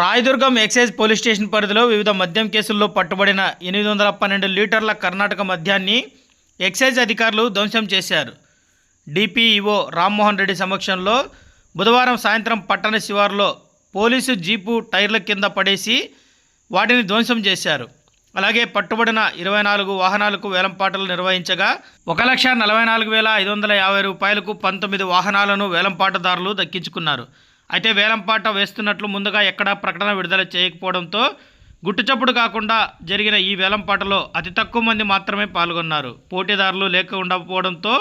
Rayadurgam excise police station పరిధిలో వివిధ మద్యం కేసుల్లో పట్టుబడిన ఎనిమిది వందల పన్నెండు లీటర్ల కర్ణాటక మద్యాన్ని ఎక్సైజ్ అధికారులు ధ్వంసం చేశారు. డిపిఈఓ రామ్మోహన్ రెడ్డి సమక్షంలో బుధవారం సాయంత్రం పట్టణ శివారులో పోలీసు జీపు టైర్ల కింద పడేసి వాటిని ధ్వంసం చేశారు. అలాగే పట్టుబడిన ఇరవై నాలుగు వాహనాలకు వేలంపాటలు నిర్వహించగా ఒక లక్ష నలభై నాలుగు వేల ఐదు వందల యాభై రూపాయలకు పంతొమ్మిది వాహనాలను వేలంపాటదారులు దక్కించుకున్నారు. అయితే వేలంపాట వేస్తున్నట్లు ముందుగా ఎక్కడా ప్రకటన విడుదల చేయకపోవడంతో గుట్టుచప్పుడు కాకుండా జరిగిన ఈ వేలంపాటలో అతి తక్కువ మంది మాత్రమే పాల్గొన్నారు. పోటీదారులు లేక ఉండకపోవడంతో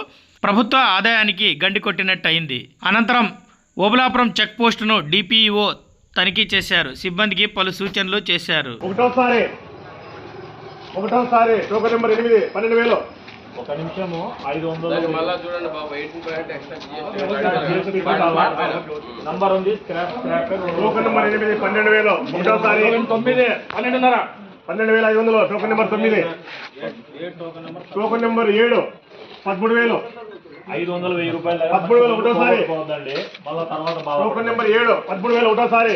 ప్రభుత్వ ఆదాయానికి గండి కొట్టినట్టు అయింది అనంతరం ఓబులాపురం చెక్ పోస్టును డిపిఈఓ తనిఖీ చేశారు. సిబ్బందికి పలు సూచనలు చేశారు. ఒకటోసారి ఒకటోసారి టోకన్ నెంబర్ ఎనిమిది పన్నెండు వేలు. ఒక నిమిషము ఐదు వందలు. నంబర్ ఉంది స్క్రాప్ స్క్రాప్ టోకన్ నెంబర్ ఎనిమిది పన్నెండు వేలు. ఒకటోసారి తొమ్మిది పన్నెండున్నర. పన్నెండు వేల ఐదు వందలు. టోకన్ నెంబర్ తొమ్మిది. టోకన్ నెంబర్ ఏడు. పదమూడు వేలు. ఐదు వందలు వెయ్యి రూపాయలు పదమూడు వేలు ఒకటోసారి. మళ్ళా తర్వాత టోకన్ నెంబర్ ఏడు. పదమూడు వేలు ఒకటోసారి.